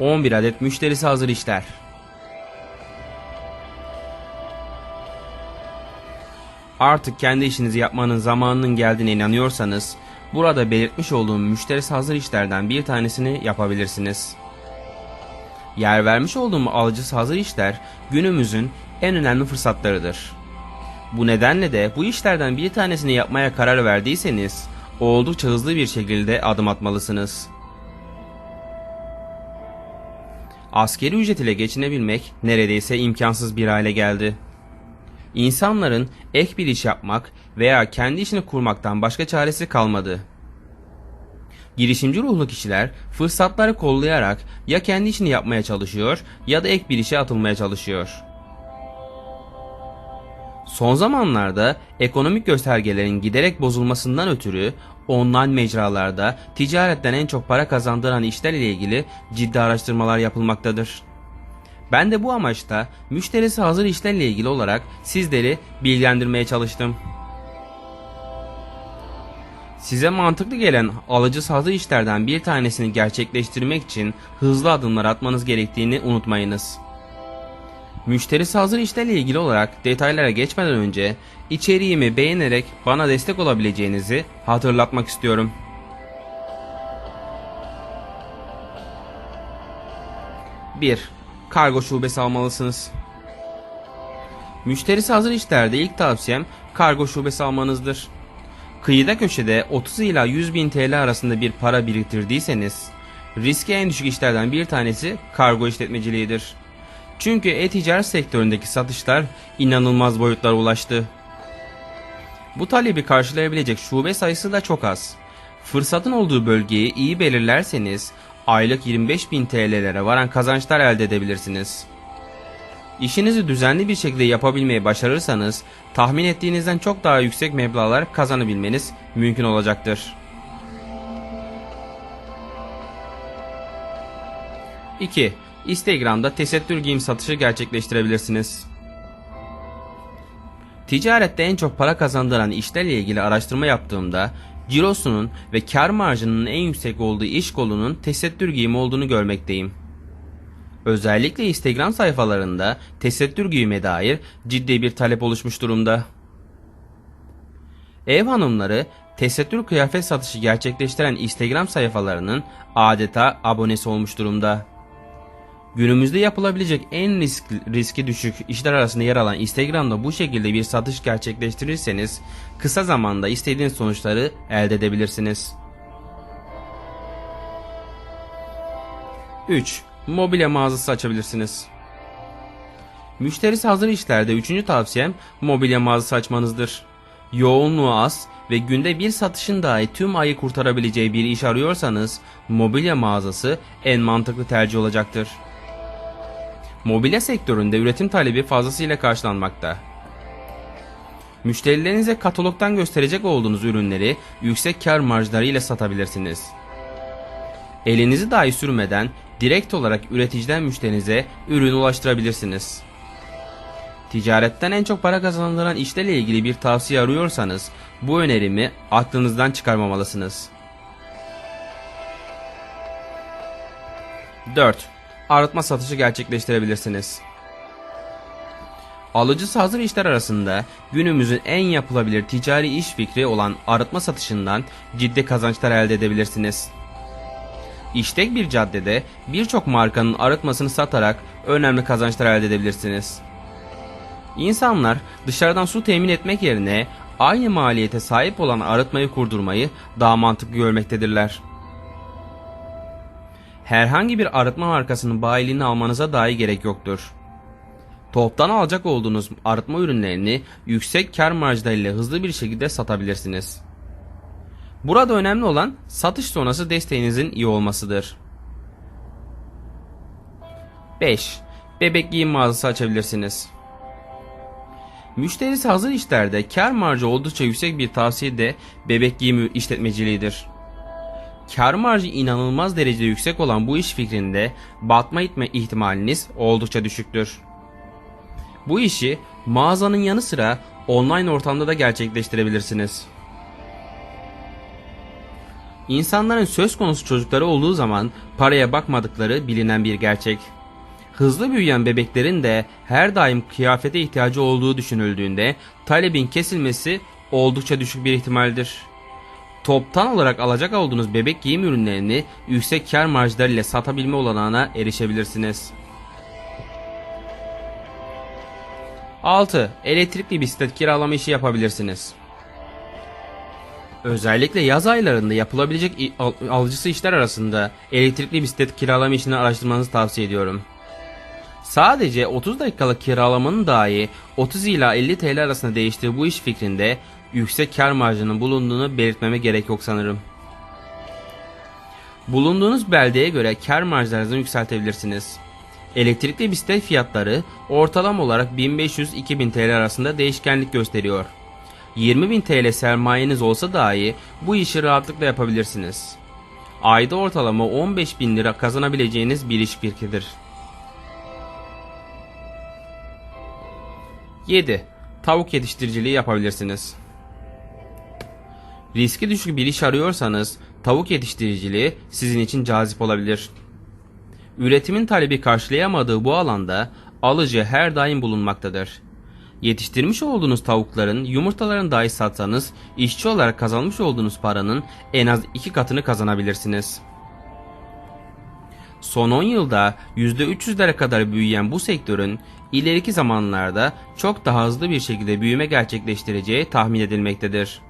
11 adet müşterisi hazır işler. Artık kendi işinizi yapmanın zamanının geldiğine inanıyorsanız, burada belirtmiş olduğum müşterisi hazır işlerden bir tanesini yapabilirsiniz. Yer vermiş olduğum alıcısı hazır işler günümüzün en önemli fırsatlarıdır. Bu nedenle de bu işlerden bir tanesini yapmaya karar verdiyseniz oldukça hızlı bir şekilde adım atmalısınız. Askeri ücret ile geçinebilmek neredeyse imkansız bir hale geldi. İnsanların ek bir iş yapmak veya kendi işini kurmaktan başka çaresi kalmadı. Girişimci ruhlu kişiler fırsatları kollayarak ya kendi işini yapmaya çalışıyor ya da ek bir işe atılmaya çalışıyor. Son zamanlarda ekonomik göstergelerin giderek bozulmasından ötürü online mecralarda ticaretten en çok para kazandıran işler ile ilgili ciddi araştırmalar yapılmaktadır. Ben de bu amaçta müşterisi hazır işlerle ilgili olarak sizleri bilgilendirmeye çalıştım. Size mantıklı gelen alıcı hazır işlerden bir tanesini gerçekleştirmek için hızlı adımlar atmanız gerektiğini unutmayınız. Müşterisi hazır işlerle ilgili olarak detaylara geçmeden önce içeriğimi beğenerek bana destek olabileceğinizi hatırlatmak istiyorum. Bir, Kargo şubesi almalısınız. Müşterisi hazır işlerde ilk tavsiyem kargo şubesi almanızdır. Kıyıda köşede 30 ila 100 bin TL arasında bir para biriktirdiyseniz riski en düşük işlerden bir tanesi kargo işletmeciliğidir. Çünkü e-ticaret sektöründeki satışlar inanılmaz boyutlara ulaştı. Bu talebi karşılayabilecek şube sayısı da çok az. Fırsatın olduğu bölgeyi iyi belirlerseniz aylık 25 bin TL'lere varan kazançlar elde edebilirsiniz. İşinizi düzenli bir şekilde yapabilmeyi başarırsanız tahmin ettiğinizden çok daha yüksek meblağlar kazanabilmeniz mümkün olacaktır. 2. Instagram'da tesettür giyim satışı gerçekleştirebilirsiniz. Ticarette en çok para kazandıran işlerle ilgili araştırma yaptığımda cirosunun ve kar marjının en yüksek olduğu iş kolunun tesettür giyimi olduğunu görmekteyim. Özellikle Instagram sayfalarında tesettür giyime dair ciddi bir talep oluşmuş durumda. Ev hanımları tesettür kıyafet satışı gerçekleştiren Instagram sayfalarının adeta abonesi olmuş durumda. Günümüzde yapılabilecek en riskli, riski düşük işler arasında yer alan Instagram'da bu şekilde bir satış gerçekleştirirseniz kısa zamanda istediğiniz sonuçları elde edebilirsiniz. 3. Mobilya mağazası açabilirsiniz. Müşterisi hazır işlerde üçüncü tavsiyem mobilya mağazası açmanızdır. Yoğunluğu az ve günde bir satışın dahi tüm ayı kurtarabileceği bir iş arıyorsanız mobilya mağazası en mantıklı tercih olacaktır. Mobilya sektöründe üretim talebi fazlasıyla karşılanmakta. Müşterilerinize katalogdan gösterecek olduğunuz ürünleri yüksek kar marjları ile satabilirsiniz. Elinizi dahi sürmeden direkt olarak üreticiden müşterinize ürün ulaştırabilirsiniz. Ticaretten en çok para kazandıran işlerle ilgili bir tavsiye arıyorsanız bu önerimi aklınızdan çıkarmamalısınız. 4. Arıtma satışı gerçekleştirebilirsiniz. Alıcısı hazır işler arasında günümüzün en yapılabilir ticari iş fikri olan arıtma satışından ciddi kazançlar elde edebilirsiniz. İştek bir caddede birçok markanın arıtmasını satarak önemli kazançlar elde edebilirsiniz. İnsanlar dışarıdan su temin etmek yerine aynı maliyete sahip olan arıtmayı kurdurmayı daha mantıklı görmektedirler. Herhangi bir arıtma markasının bayiliğini almanıza dahi gerek yoktur. Toptan alacak olduğunuz arıtma ürünlerini yüksek kar marjlarıyla hızlı bir şekilde satabilirsiniz. Burada önemli olan satış sonrası desteğinizin iyi olmasıdır. 5. Bebek giyim mağazası açabilirsiniz. Müşterisi hazır işlerde kar marjı oldukça yüksek bir tavsiye de bebek giyimi işletmeciliğidir. Kar marjı inanılmaz derecede yüksek olan bu iş fikrinde batma itme ihtimaliniz oldukça düşüktür. Bu işi mağazanın yanı sıra online ortamda da gerçekleştirebilirsiniz. İnsanların söz konusu çocukları olduğu zaman paraya bakmadıkları bilinen bir gerçek. Hızlı büyüyen bebeklerin de her daim kıyafete ihtiyacı olduğu düşünüldüğünde talebin kesilmesi oldukça düşük bir ihtimaldir. Toptan olarak alacak olduğunuz bebek giyim ürünlerini yüksek kar marjları ile satabilme olanağına erişebilirsiniz. 6. Elektrikli bisiklet kiralama işi yapabilirsiniz. Özellikle yaz aylarında yapılabilecek al- alıcısı işler arasında elektrikli bisiklet kiralama işini araştırmanızı tavsiye ediyorum. Sadece 30 dakikalık kiralamanın dahi 30 ila 50 TL arasında değiştiği bu iş fikrinde yüksek kar marjının bulunduğunu belirtmeme gerek yok sanırım. Bulunduğunuz beldeye göre kar marjlarınızı yükseltebilirsiniz. Elektrikli bisiklet fiyatları ortalama olarak 1500-2000 TL arasında değişkenlik gösteriyor. 20.000 TL sermayeniz olsa dahi bu işi rahatlıkla yapabilirsiniz. Ayda ortalama 15.000 lira kazanabileceğiniz bir iş fikridir. 7. Tavuk yetiştiriciliği yapabilirsiniz. Riski düşük bir iş arıyorsanız tavuk yetiştiriciliği sizin için cazip olabilir. Üretimin talebi karşılayamadığı bu alanda alıcı her daim bulunmaktadır. Yetiştirmiş olduğunuz tavukların yumurtalarını dahi satsanız işçi olarak kazanmış olduğunuz paranın en az iki katını kazanabilirsiniz. Son 10 yılda %300'lere kadar büyüyen bu sektörün ileriki zamanlarda çok daha hızlı bir şekilde büyüme gerçekleştireceği tahmin edilmektedir.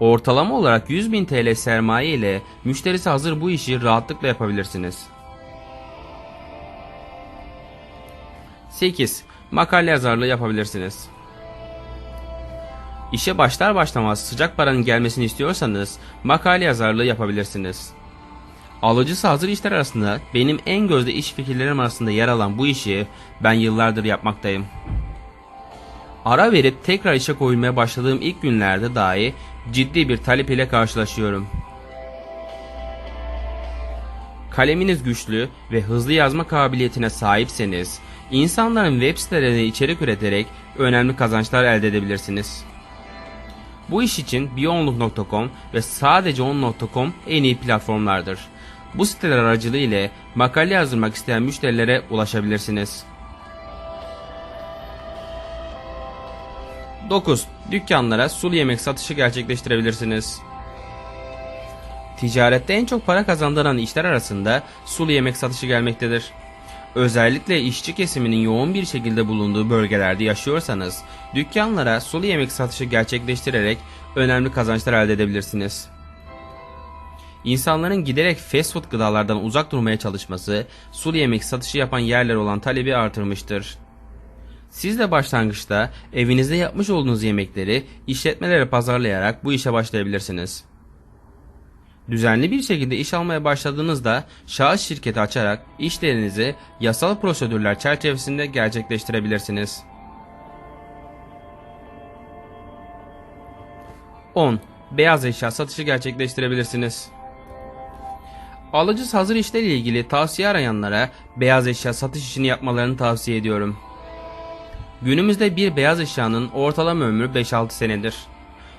Ortalama olarak 100.000 TL sermaye ile müşterisi hazır bu işi rahatlıkla yapabilirsiniz. 8. Makale yazarlığı yapabilirsiniz. İşe başlar başlamaz sıcak paranın gelmesini istiyorsanız makale yazarlığı yapabilirsiniz. Alıcısı hazır işler arasında benim en gözde iş fikirlerim arasında yer alan bu işi ben yıllardır yapmaktayım. Ara verip tekrar işe koyulmaya başladığım ilk günlerde dahi ciddi bir talep ile karşılaşıyorum. Kaleminiz güçlü ve hızlı yazma kabiliyetine sahipseniz, insanların web sitelerine içerik üreterek önemli kazançlar elde edebilirsiniz. Bu iş için biyonluk.com ve sadece on.com en iyi platformlardır. Bu siteler aracılığı ile makale yazdırmak isteyen müşterilere ulaşabilirsiniz. 9. Dükkanlara sulu yemek satışı gerçekleştirebilirsiniz. Ticarette en çok para kazandıran işler arasında sulu yemek satışı gelmektedir. Özellikle işçi kesiminin yoğun bir şekilde bulunduğu bölgelerde yaşıyorsanız, dükkanlara sulu yemek satışı gerçekleştirerek önemli kazançlar elde edebilirsiniz. İnsanların giderek fast food gıdalardan uzak durmaya çalışması, sulu yemek satışı yapan yerler olan talebi artırmıştır. Siz de başlangıçta evinizde yapmış olduğunuz yemekleri işletmelere pazarlayarak bu işe başlayabilirsiniz. Düzenli bir şekilde iş almaya başladığınızda şahıs şirketi açarak işlerinizi yasal prosedürler çerçevesinde gerçekleştirebilirsiniz. 10. Beyaz eşya satışı gerçekleştirebilirsiniz. Alıcı hazır işlerle ilgili tavsiye arayanlara beyaz eşya satış işini yapmalarını tavsiye ediyorum. Günümüzde bir beyaz eşyanın ortalama ömrü 5-6 senedir.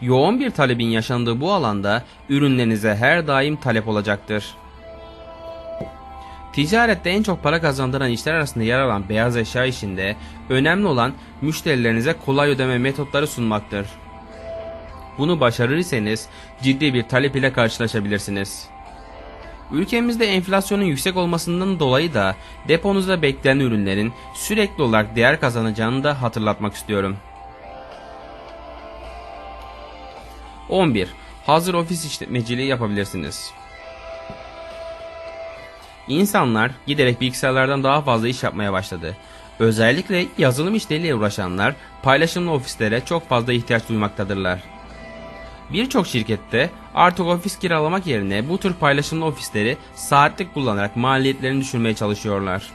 Yoğun bir talebin yaşandığı bu alanda ürünlerinize her daim talep olacaktır. Ticarette en çok para kazandıran işler arasında yer alan beyaz eşya işinde önemli olan müşterilerinize kolay ödeme metotları sunmaktır. Bunu başarırsanız ciddi bir talep ile karşılaşabilirsiniz. Ülkemizde enflasyonun yüksek olmasından dolayı da deponuzda beklenen ürünlerin sürekli olarak değer kazanacağını da hatırlatmak istiyorum. 11. Hazır ofis işletmeciliği yapabilirsiniz. İnsanlar giderek bilgisayarlardan daha fazla iş yapmaya başladı. Özellikle yazılım işleriyle uğraşanlar paylaşımlı ofislere çok fazla ihtiyaç duymaktadırlar. Birçok şirkette artık ofis kiralamak yerine bu tür paylaşımlı ofisleri saatlik kullanarak maliyetlerini düşürmeye çalışıyorlar.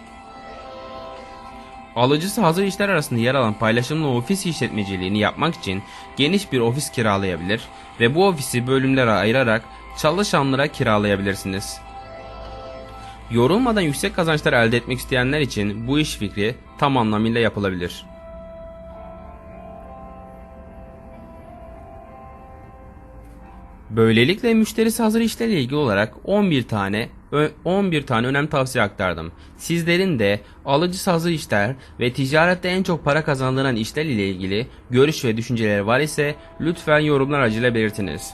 Alıcısı hazır işler arasında yer alan paylaşımlı ofis işletmeciliğini yapmak için geniş bir ofis kiralayabilir ve bu ofisi bölümlere ayırarak çalışanlara kiralayabilirsiniz. Yorulmadan yüksek kazançlar elde etmek isteyenler için bu iş fikri tam anlamıyla yapılabilir. Böylelikle müşterisi hazır işlerle ilgili olarak 11 tane ö- 11 tane önemli tavsiye aktardım. Sizlerin de alıcısı hazır işler ve ticarette en çok para kazandıran işler ile ilgili görüş ve düşünceleri var ise lütfen yorumlar aracıyla belirtiniz.